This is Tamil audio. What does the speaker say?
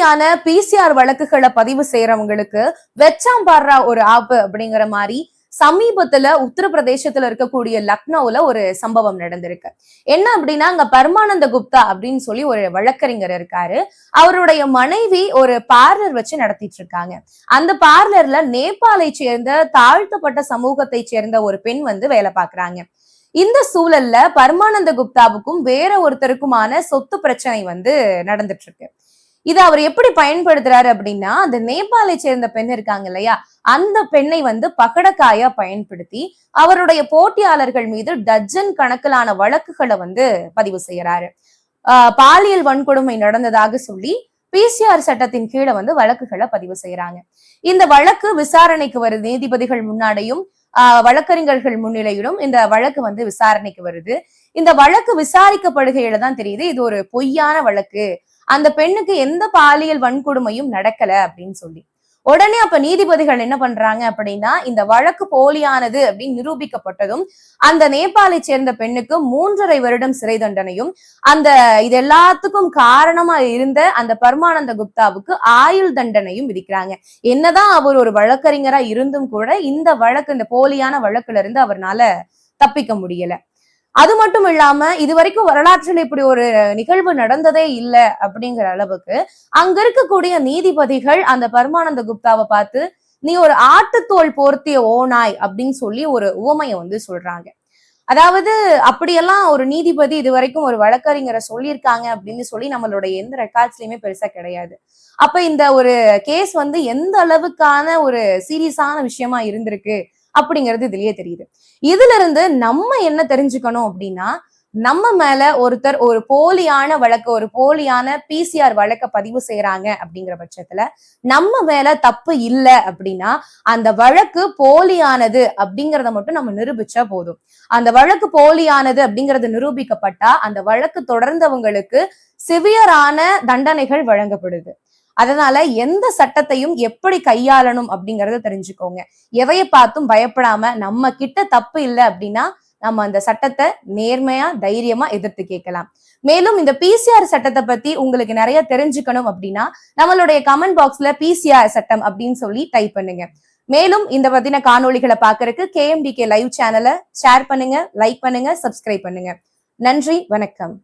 போலியான பிசிஆர் வழக்குகளை பதிவு செய்யறவங்களுக்கு வெச்சாம்பாடுறா ஒரு ஆப் அப்படிங்கிற மாதிரி சமீபத்துல உத்தரப்பிரதேசத்துல இருக்கக்கூடிய லக்னோல ஒரு சம்பவம் நடந்திருக்கு. என்ன அப்படின்னா அங்க பரமானந்த குப்தா அப்படின்னு சொல்லி ஒரு வழக்கறிஞர் இருக்காரு. அவருடைய மனைவி ஒரு பார்லர் வச்சு நடத்திட்டு இருக்காங்க. அந்த பார்லர்ல நேபாளை சேர்ந்த தாழ்த்தப்பட்ட சமூகத்தை சேர்ந்த ஒரு பெண் வந்து வேலை பார்க்கறாங்க. இந்த சூழல்ல பரமானந்த குப்தாவுக்கும் வேற ஒருத்தருக்குமான சொத்து பிரச்சனை வந்து நடந்துட்டு இருக்கு. இதை அவர் எப்படி பயன்படுத்துறாரு அப்படின்னா அந்த நேபாளை சேர்ந்த பெண் இருக்காங்க இல்லையா? அந்த பெண்ணை வந்து பகடக்காயா பயன்படுத்தி அவருடைய போட்டியாளர்கள் மீது டஜன் கணக்கிலான வழக்குகளை வந்து பதிவு செய்யறாரு. ஆஹ் பாலியல் வன்கொடுமை நடந்ததாக சொல்லி பிசிஆர் சட்டத்தின் கீழே வந்து வழக்குகளை பதிவு செய்யறாங்க. இந்த வழக்கு விசாரணைக்கு வருது. நீதிபதிகள் முன்னாடியும் ஆஹ் வழக்கறிஞர்கள் முன்னிலையிலும் இந்த வழக்கு வந்து விசாரணைக்கு வருது. இந்த வழக்கு விசாரிக்கப்படுகையில தான் தெரியுது இது ஒரு பொய்யான வழக்கு. அந்த பெண்ணுக்கு எந்த பாலியல் வன்கொடுமையும் நடக்கல அப்படின்னு சொல்லி. உடனே அப்ப நீதிபதிகள் என்ன பண்றாங்க அப்படின்னா இந்த வழக்கு போலியானது அப்படின்னு நிரூபிக்கப்பட்டதும் அந்த நேபாளை சேர்ந்த பெண்ணுக்கு மூன்றரை வருடம் சிறை தண்டனையும் அந்த இது எல்லாத்துக்கும் காரணமா இருந்த அந்த பரமானந்த குப்தாவுக்கு ஆயுள் தண்டனையும் விதிக்கிறாங்க. என்னதான் அவர் ஒரு வழக்கறிஞரா இருந்தும் கூட இந்த வழக்கு இந்த போலியான வழக்குல இருந்து அவர்னால தப்பிக்க முடியல. அது மட்டும் இல்லாம இது வரைக்கும் வரலாற்றில் இப்படி ஒரு நிகழ்வு நடந்ததே இல்லை அப்படிங்கிற அளவுக்கு அங்க இருக்கக்கூடிய நீதிபதிகள் அந்த பரமானந்த குப்தாவை பார்த்து நீ ஒரு ஆட்டுத்தோல் போர்த்திய ஓனாய் அப்படின்னு சொல்லி ஒரு உவமையை வந்து சொல்றாங்க. அதாவது அப்படியெல்லாம் ஒரு நீதிபதி இது வரைக்கும் ஒரு வழக்கறிஞரை சொல்லியிருக்காங்க அப்படின்னு சொல்லி நம்மளுடைய எந்த ரெக்கார்ட்ஸ்லயுமே பெருசா கிடையாது. அப்ப இந்த ஒரு கேஸ் வந்து எந்த அளவுக்கான ஒரு சீரியஸான விஷயமா இருந்திருக்கு? அப்படிங்கிறது இதுலயே தெரியுது. இதுல இருந்து நம்ம என்ன தெரிஞ்சுக்கணும் அப்படின்னா நம்ம மேல ஒருத்தர் ஒரு போலியான வழக்கு ஒரு போலியான பிசிஆர் வழக்க பதிவு செய்யறாங்க அப்படிங்கிற பட்சத்துல நம்ம மேல தப்பு இல்லை அப்படின்னா அந்த வழக்கு போலியானது அப்படிங்கறத மட்டும் நம்ம நிரூபிச்சா போதும். அந்த வழக்கு போலியானது அப்படிங்கறது நிரூபிக்கப்பட்டா அந்த வழக்கு தொடர்ந்தவங்களுக்கு சிவியரான தண்டனைகள் வழங்கப்படுது. அதனால எந்த சட்டத்தையும் எப்படி கையாளணும் அப்படிங்கறத தெரிஞ்சுக்கோங்க. எதைய பார்த்தும் பயப்படாம நம்ம கிட்ட தப்பு இல்லை அப்படின்னா நம்ம அந்த சட்டத்தை நேர்மையா தைரியமா எதிர்த்து கேட்கலாம். மேலும் இந்த பிசிஆர் சட்டத்தை பத்தி உங்களுக்கு நிறைய தெரிஞ்சுக்கணும் அப்படின்னா நம்மளுடைய கமெண்ட் பாக்ஸ்ல பிசிஆர் சட்டம் அப்படின்னு சொல்லி டைப் பண்ணுங்க. மேலும் இந்த பத்தின காணொளிகளை பாக்குறதுக்கு கேஎம்டிகே லைவ் சேனலை ஷேர் பண்ணுங்க லைக் பண்ணுங்க சப்ஸ்கிரைப் பண்ணுங்க. நன்றி வணக்கம்.